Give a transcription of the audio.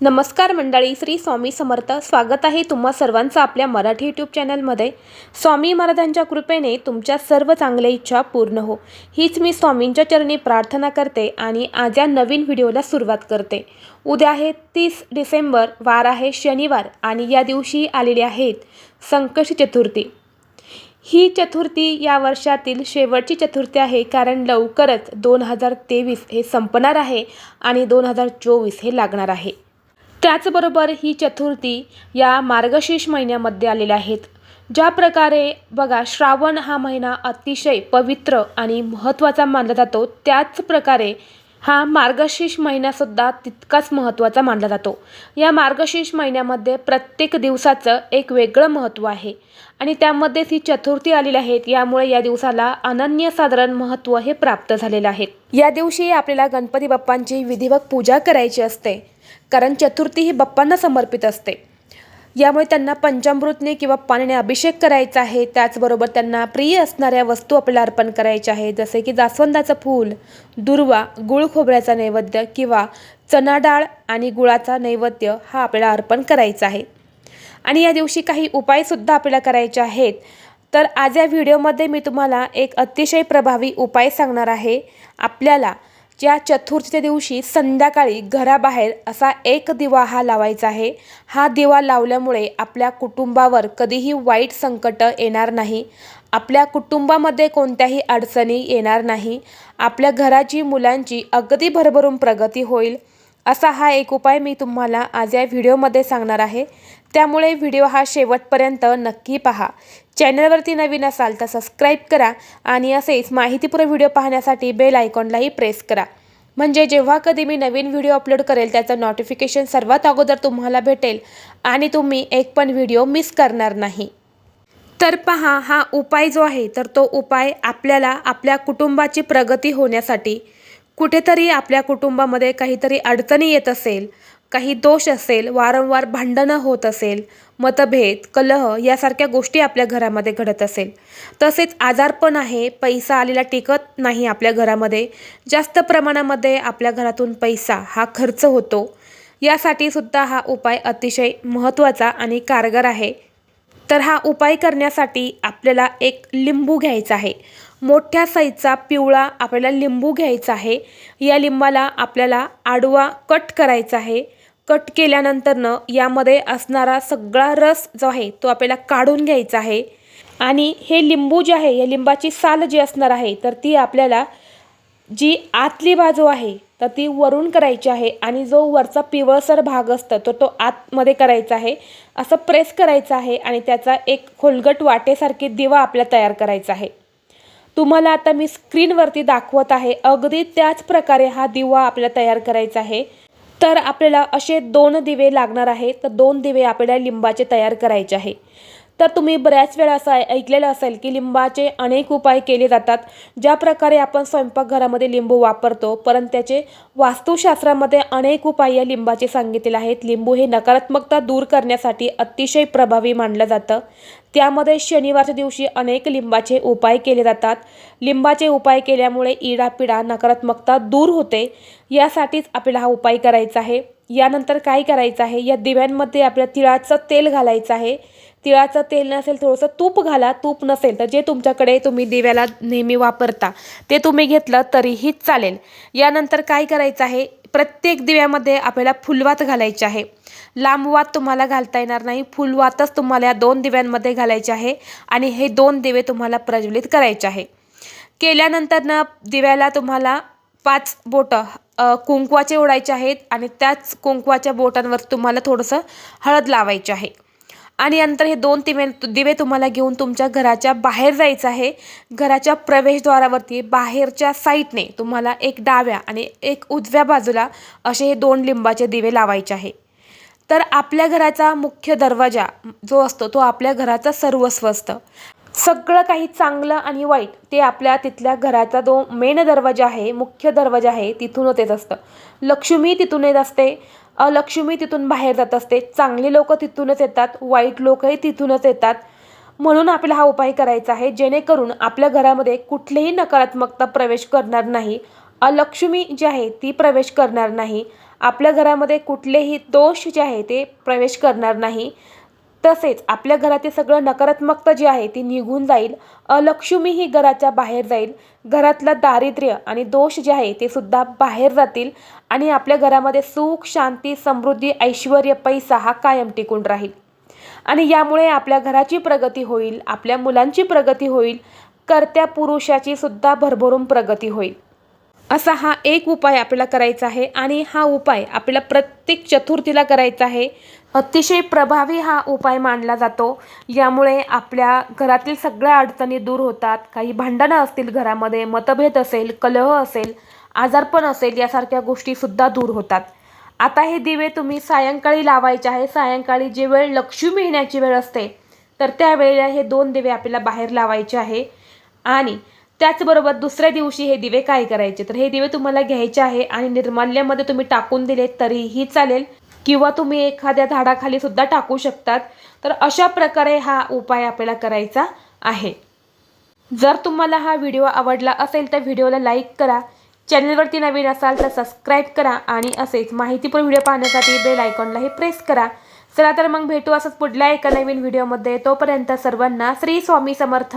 नमस्कार मंडळी श्री स्वामी समर्थ. स्वागत आहे तुम्हा सर्वांचं आपल्या मराठी यूट्यूब चॅनलमध्ये. स्वामी महाराजांच्या कृपेने तुमच्या सर्व चांगल्या इच्छा पूर्ण हो. हीच मी स्वामींच्या चरणी प्रार्थना करते आणि आज या नवीन व्हिडिओला सुरुवात करते. उद्या आहे तीस डिसेंबर वार आहे शनिवार आणि या दिवशी आलेले आहेत संकष्टी चतुर्थी. ही चतुर्थी या वर्षातील शेवटची चतुर्थी आहे कारण लवकरच दोन हजार तेवीस हे संपणार आहे आणि दोन हजार चोवीस हे लागणार आहे. त्याचबरोबर ही चतुर्थी या मार्गशीर्ष महिन्यामध्ये आलेल्या आहेत. ज्या प्रकारे बघा श्रावण हा महिना अतिशय पवित्र आणि महत्त्वाचा मानला जातो त्याच प्रकारे हा मार्गशीर्ष महिनासुद्धा तितकाच महत्त्वाचा मानला जातो. या मार्गशीर्ष महिन्यामध्ये प्रत्येक दिवसाचं एक वेगळं महत्त्व आहे आणि त्यामध्येच ही चतुर्थी आलेली आहेत यामुळे या दिवसाला अनन्यसाधारण महत्त्व हे प्राप्त झालेलं आहे. या दिवशी आपल्याला गणपती बाप्पांची विधिवत पूजा करायची असते. कारण चतुर्थी ही बाप्पांना समर्पित असते. यामुळे त्यांना पंचामृतने किंवा पाण्याने अभिषेक करायचा आहे. त्याचबरोबर त्यांना प्रिय असणाऱ्या वस्तू आपल्याला अर्पण करायच्या आहे जसे की जास्वंदाचं फूल दुर्वा गुळ खोबऱ्याचा नैवेद्य किंवा चना डाळ आणि गुळाचा नैवेद्य हा आपल्याला अर्पण करायचा आहे. आणि या दिवशी काही उपायसुद्धा आपल्याला करायचे आहेत. तर आज या व्हिडिओमध्ये मी तुम्हाला एक अतिशय प्रभावी उपाय सांगणार आहे. आपल्याला ज्या चतुर्थीच्या दिवशी संध्याकाळी घराबाहेर असा एक दिवा हा लावायचा आहे. हा दिवा लावल्यामुळे आपल्या कुटुंबावर कधीही वाईट संकट येणार नाही. आपल्या कुटुंबामध्ये कोणत्याही अडचणी येणार नाही. आपल्या घराची मुलांची अगदी भरभरून प्रगती होईल. असा हा एक उपाय मी तुम्हाला आज या व्हिडिओमध्ये सांगणार आहे. त्यामुळे व्हिडिओ हा शेवटपर्यंत नक्की पहा. चॅनलवरती नवीन असाल तर सबस्क्राईब करा आणि असेच माहितीपूर्ण व्हिडिओ पाहण्यासाठी बेल आयकॉनलाही प्रेस करा. म्हणजे जेव्हा कधी मी नवीन व्हिडिओ अपलोड करेल त्याचं नोटिफिकेशन सर्वात अगोदर तुम्हाला भेटेल आणि तुम्ही एक पण व्हिडिओ मिस करणार नाही. तर पहा हा उपाय जो आहे तर तो उपाय आपल्याला आपल्या कुटुंबाची प्रगती होण्यासाठी कुठेतरी आपल्या कुटुंबामध्ये काहीतरी अडचणी येत असेल काही दोष असेल वारंवार भांडणं होत असेल मतभेद कलह यासारख्या गोष्टी आपल्या घरामध्ये घडत असेल. तसेच आजारपण आहे पैसा आलेला टिकत नाही आपल्या घरामध्ये जास्त प्रमाणामध्ये आपल्या घरातून पैसा हा खर्च होतो. यासाठी सुद्धा हा उपाय अतिशय महत्त्वाचा आणि कारगर आहे. तर हा उपाय करण्यासाठी आपल्याला एक लिंबू घ्यायचा आहे. मोठ्या साईजचा पिवळा आपल्याला लिंबू घ्यायचा आहे. या लिंबाला आपल्याला आडवा कट करायचा आहे. कट केल्यानंतरनं यामध्ये असणारा सगळा रस जो आहे तो आपल्याला काढून घ्यायचा आहे. आणि हे लिंबू जे आहे या लिंबाची साल जी असणार आहे तर ती आपल्याला जी आतली बाजू आहे तर ती वरून करायची आहे आणि जो वरचा पिवळसर भाग असतो तो तो आतमध्ये करायचा आहे. असं प्रेस करायचं आहे आणि त्याचा एक खोलगट वाटेसारखी दिवा आपल्याला तयार करायचा आहे. तुम्हाला आता मी स्क्रीनवरती दाखवत आहे अगदी त्याच प्रकारे हा दिवा आपल्याला तयार करायचा आहे. तर आपल्याला असे दोन दिवे लागणार आहे तर दोन दिवे आपल्याला लिंबाचे तयार करायचे आहे. तर तुम्ही बऱ्याच वेळा असं ऐकलेलं असेल की लिंबाचे अनेक उपाय केले जातात ज्या प्रकारे आपण स्वयंपाकघरामध्ये लिंबू वापरतो परंतु त्याचे वास्तुशास्त्रामध्ये अनेक उपाय या लिंबाचे सांगितलेले आहेत. लिंबू हे नकारात्मकता दूर करण्यासाठी अतिशय प्रभावी मानलं जातं. त्यामध्ये शनिवारच्या दिवशी अनेक लिंबाचे उपाय केले जातात. लिंबाचे उपाय केल्यामुळे इडापिडा नकारात्मकता दूर होते. यासाठीच आपल्याला हा उपाय करायचा आहे. यानंतर काय करायचं आहे? या दिव्यांमध्ये आपल्या तिळाचं तेल घालायचं आहे. तिळाचं तेल नसेल थोडंसं तूप घाला. तूप नसेल तर जे तुमच्याकडे तुम्ही दिव्याला नेहमी वापरता ते तुम्ही घेतलं तरीही चालेल. यानंतर काय करायचं आहे? प्रत्येक दिव्यामध्ये आपल्याला फुलवात घालायची आहे. लांबवात तुम्हाला घालता येणार नाही. फुलवातच तुम्हाला या दोन दिव्यांमध्ये घालायचे आहे आणि हे दोन दिवे तुम्हाला प्रज्वलित करायचे आहे. केल्यानंतर ना दिव्याला तुम्हाला पाच बोटं कुंकवाचे ओढायचे आहेत आणि त्याच कुंकवाच्या बोटांवर तुम्हाला थोडंसं हळद लावायचे आहे. आणि नंतर हे दोन दिवे दिवे तुम्हाला घेऊन तुमच्या घराच्या बाहेर जायचं आहे. घराच्या प्रवेशद्वारावरती बाहेरच्या साईडने तुम्हाला एक डाव्या आणि एक उजव्या बाजूला असे हे दोन लिंबाचे दिवे लावायचे आहे. तर आपल्या घराचा मुख्य दरवाजा जो असतो तो आपल्या घराचा सर्वस्व असतं. सगळं काही चांगलं आणि वाईट ते आपल्या तिथल्या घराचा जो मेन दरवाजा आहे मुख्य दरवाजा आहे तिथूनच येत असतं. लक्ष्मी तिथून येत असते. अलक्ष्मी तिथून बाहेर जात असते. चांगली लोक तिथूनच येतात वाईट लोकही तिथूनच येतात. म्हणून आपल्याला हा उपाय करायचा आहे जेणेकरून आपल्या घरामध्ये कुठलीही नकारात्मकता प्रवेश करणार नाही. अलक्ष्मी जी आहे ती प्रवेश करणार नाही. आपल्या घरामध्ये कुठलेही दोष जे आहे ते प्रवेश करणार नाही. तसेच आपल्या घरातील सगळं नकारात्मकता जी आहे ती निघून जाईल. अलक्ष्मी ही घराच्या बाहेर जाईल. घरातलं दारिद्र्य आणि दोष जे आहे ते सुद्धा बाहेर जातील आणि आपल्या घरामध्ये सुख शांती समृद्धी ऐश्वर पैसा हा कायम टिकून राहील. आणि यामुळे आपल्या घराची प्रगती होईल आपल्या मुलांची प्रगती होईल कर्त्या पुरुषाची सुद्धा भरभरून प्रगती होईल. असा हा एक उपाय आपल्याला करायचा आहे आणि हा उपाय आपल्याला प्रत्येक चतुर्थीला करायचा आहे. अतिशय प्रभावी हा उपाय मानला जातो. यामुळे आपल्या घरातील सगळ्या अडचणी दूर होतात. काही भांडणं असतील घरामध्ये मतभेद असेल कलह असेल आजारपण असेल यासारख्या गोष्टीसुद्धा दूर होतात. आता हे दिवे तुम्ही सायंकाळी लावायचे आहे. सायंकाळी जे वेळ लक्ष्मी येण्याची वेळ असते तर त्यावेळेला हे दोन दिवे आपल्याला बाहेर लावायचे आहे. आणि त्याचबरोबर दुसऱ्या दिवशी हे दिवे काय करायचे? तर हे दिवे तुम्हाला घ्यायचे आहे आणि निर्माल्यामध्ये तुम्ही टाकून दिले तरीही चालेल. किंवा तुम्ही एखाद्या झाडाखाली सुद्धा टाकू शकतात. तर अशा प्रकारे हा उपाय आपल्याला करायचा आहे. जर तुम्हाला हा व्हिडिओ आवडला असेल तर व्हिडिओला लाईक करा. चॅनलवरती नवीन असाल तर सबस्क्राईब करा आणि असेच माहितीपूर्ण व्हिडिओ पाहण्यासाठी बेल आयकॉनलाही प्रेस करा. चला तर मग भेटू असंच पुढल्या एका नवीन व्हिडिओमध्ये. तोपर्यंत सर्वांना श्री स्वामी समर्थ.